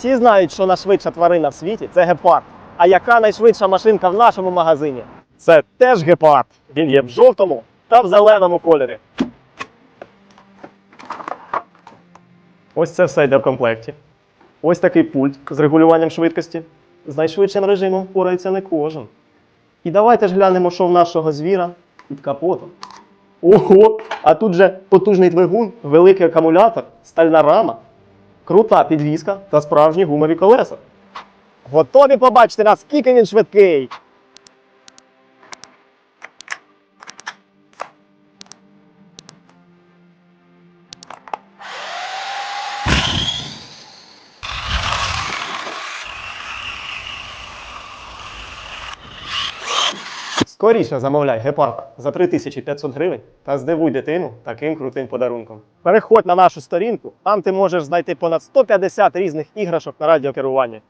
Всі знають, що найшвидша тварина в світі це гепард. А яка найшвидша машинка в нашому магазині? Це теж гепард. Він є в жовтому та в зеленому кольорі. Ось це все йде в комплекті. Ось такий пульт з регулюванням швидкості. З найшвидшим режимом впорається не кожен. І давайте ж глянемо, що в нашого звіра під капотом. Ого! А тут же потужний двигун, великий акумулятор, стальна рама, крута підвізка та справжні гумові колеса. Готові побачити, наскільки він швидкий. Скоріше замовляй гепард за 3500 гривень та здивуй дитину таким крутим подарунком. Переходь на нашу сторінку, там ти можеш знайти понад 150 різних іграшок на радіокеруванні.